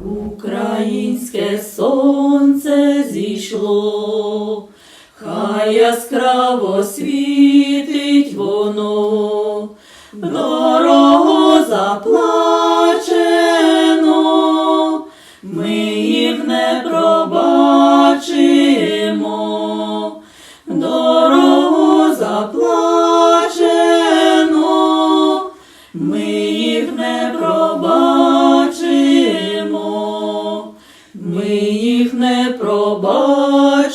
Українське сонце зійшло, хай яскраво світить воно, дорого заплачено, ми їх не пробачимо, дорого заплачено, ми